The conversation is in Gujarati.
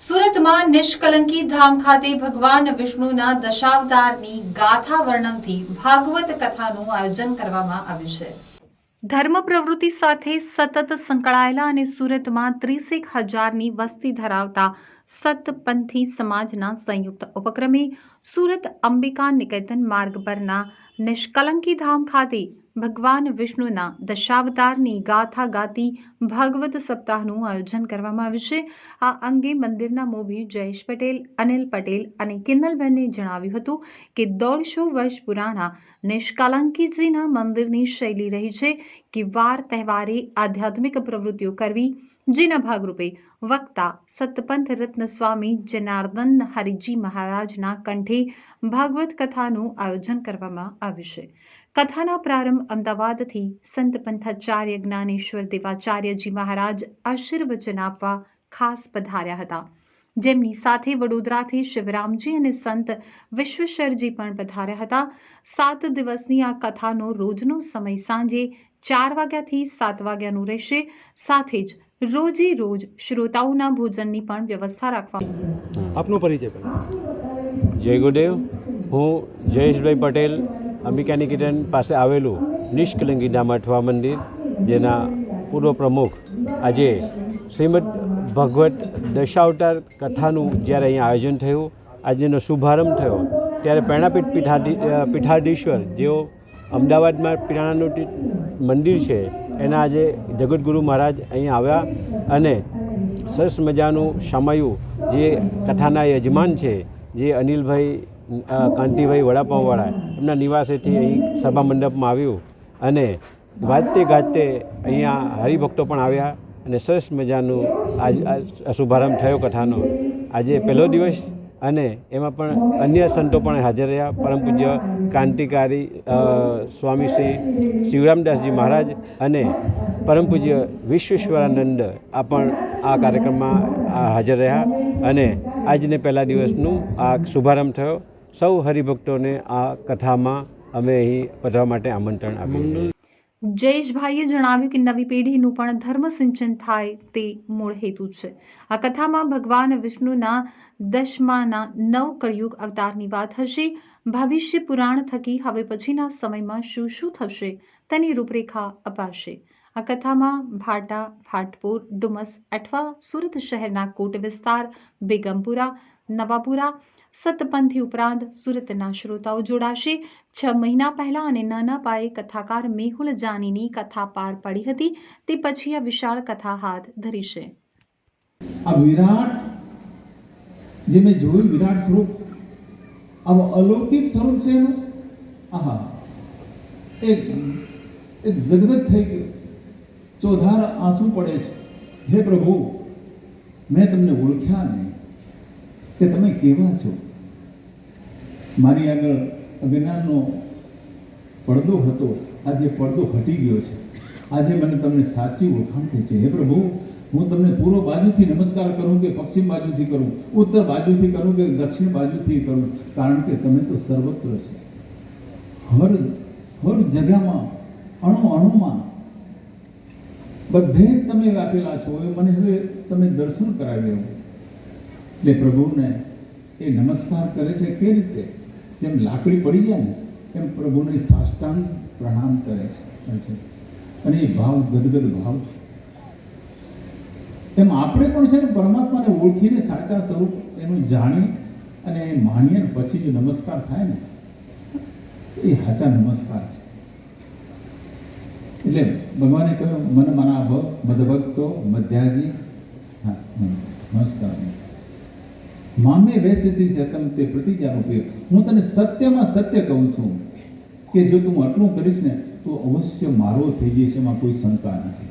સુરતમાં નિષ્કલંકી ધામ ખાતે ભગવાન વિષ્ણુના દશાવતારની ગાથા વર્ણનથી ભાગવત કથાનું આયોજન કરવામાં આવ્યું છે. ધર્મ પ્રવૃત્તિ સાથે સતત સંકળાયેલા અને સુરતમાં ત્રીસેક હજારની વસ્તી ધરાવતા સતપંથી સમાજના સંયુક્ત ઉપક્રમે સુરત અંબિકા નિકેતન માર્ગ પરના નિષ્કલંકી ધામ ખાતે ભગવાન વિષ્ણુના દશાવતારની ગાથા ગાતી ભાગવત સપ્તાહનું આયોજન કરવામાં આવ્યું છે. આ અંગે મંદિરના મોભી જયેશ પટેલ, અનિલ પટેલ અને કિન્નલબહેને જણાવ્યું હતું કે દોઢસો વર્ષ પુરાણા નિષ્કાલંકીજીના મંદિરની શૈલી રહી છે. કે વાર તહેવારે આધ્યાત્મિક પ્રવૃત્તિઓ કરવી જેના ભાગરૂપે વક્તા સતપંથ રત્ન સ્વામી જનાર્દન હરિજી મહારાજના કંઠે ભાગવત કથાનું આયોજન કરવામાં આવ્યું છે કથાના પ્રારંભ અમદાવાદથી સંત પંથાચાર્ય જ્ઞાનેશ્વર દેવાચાર્યજી મહારાજ આશીર્વચન આપવા ખાસ પધાર્યા હતા જેમની સાથે વડોદરાથી શિવરામજી અને સંત વિશ્વેશ્વરજી પણ પધાર્યા હતા સાત દિવસની આ કથાનો રોજનો સમય સાંજે ચાર વાગ્યાથી સાત વાગ્યાનું રહેશે. સાથે જ રોજે રોજ શ્રોતાઓના ભોજનની પણ વ્યવસ્થા રાખવા આપનો પરિચય જય ગુરુદેવ. હું જયેશભાઈ પટેલ અંબિકાની નિકેતન પાસે આવેલું નિષ્કલંગી ધામ અઠવા મંદિર જેના પૂર્વ પ્રમુખ આજે શ્રીમદ ભગવત દશાવતાર કથાનું જ્યારે અહીંયા આયોજન થયું આજનો શુભારંભ થયો ત્યારે પ્રેરણાપીઠ પીઠાધી પીઠાધીશ્વર જેઓ અમદાવાદમાં પીરાણાનું મંદિર છે, એના આજે જગતગુરુ મહારાજ અહીંયા આવ્યા અને સરસ મજાનું સમયું જે કથાના યજમાન છે, જે અનિલભાઈ કાંતિભાઈ વડાપાઉંવાળા, એમના નિવાસેથી અહીં સભા મંડપમાં આવ્યું અને વાજતે ગાજતે અહીંયા હરિભક્તો પણ આવ્યા અને સરસ મજાનું આજ શુભારંભ થયો કથાનો. આજે પહેલો દિવસ અને એમાં પણ અન્ય સંતો પણ હાજર રહ્યા. પરમ પૂજ્ય ક્રાંતિકારી સ્વામી શ્રી શિવરામદાસજી મહારાજ અને પરમ પૂજ્ય વિશ્વેશ્વરાનંદ આ પણ આ કાર્યક્રમમાં હાજર રહ્યા અને આજને પહેલા દિવસનું આ શુભારંભ થયો. સૌ હરિભક્તોને આ કથામાં અમે અહીં પધવા માટે આમંત્રણ આપ્યું જયેશભાઈએ જણાવ્યું કે નવી પેઢીનું પણ ધર્મ સિંચન થાય તે મૂળ હેતુ છે. આ કથામાં ભગવાન વિષ્ણુના દશમાના નવ કળયુગ અવતારની વાત હશે. ભવિષ્ય પુરાણ થકી હવે પછીના સમયમાં શું શું થશે તેની રૂપરેખા અપાશે. આ કથામાં ભાટા ફાટપુર ડુમસ, અઠવા, સુરત શહેરના કોટ વિસ્તાર, બેગમપુરા નવાપુરા સતપંથી ઉપરાંત સુરતના શ્રોતાઓ જોડાશે. છ મહિના પહેલા અને નાના પાયે કથાકાર મેહુલ જાનીની કથા પાર પડી હતી. તે પછી આ વિશાળ કથા હાથ ધરી છે આ વિરાટ, જે મેં જોયું વિરાટ સ્વરૂપ, આવું અલૌકિક સ્વરૂપ છે એનું? આહા, એક એક ગદગદ થઈ ગયું. ચોધાર આંસુ પડે છે. હે પ્રભુ, મેં તમને ઓળખ્યા નહીં. કે તમે કેવા છો? મારી આગળ અજ્ઞાનનો પડદો હતો. આજે પડદો હટી ગયો છે. આજે મને તમને સાચી ઓળખાણ થઈ છે. હે પ્રભુ, હું તમને પૂર્વ બાજુથી નમસ્કાર કરું કે પશ્ચિમ બાજુથી કરું? ઉત્તર બાજુથી કરું કે દક્ષિણ બાજુથી કરું? કારણ કે તમે તો સર્વત્ર છે. હર હર જગ્યામાં અણુ અણુમાં બધે જ તમે વ્યાપેલા છો. એ મને હવે તમે દર્શન કરાવી એટલે પ્રભુને એ નમસ્કાર કરે છે, કે રીતે? જેમ લાકડી પડી જાય ને, એમ પ્રભુને સાષ્ટાંગ પ્રણામ કરે છે અને એ ભાવ, ગદગદ ભાવ છે. એમ આપણે પણ છે ને પરમાત્માને ઓળખીને સાચા સ્વરૂપ એનું જાણી અને માનીએ ને પછી જો નમસ્કાર થાય ને, એ સાચા નમસ્કાર છે. એટલે ભગવાને કહ્યું, મને મારા ભગ મદભક્તો, મધ્યાજી. હા નમસ્કાર. મામે વેસી સતમ તે પ્રતિજારૂપે હું તને સત્યમાં સત્ય કહું છું કે જો તું આટલું કરીશ ને, તો અવશ્ય મારો થઈ જઈશ એમાં કોઈ શંકા નથી.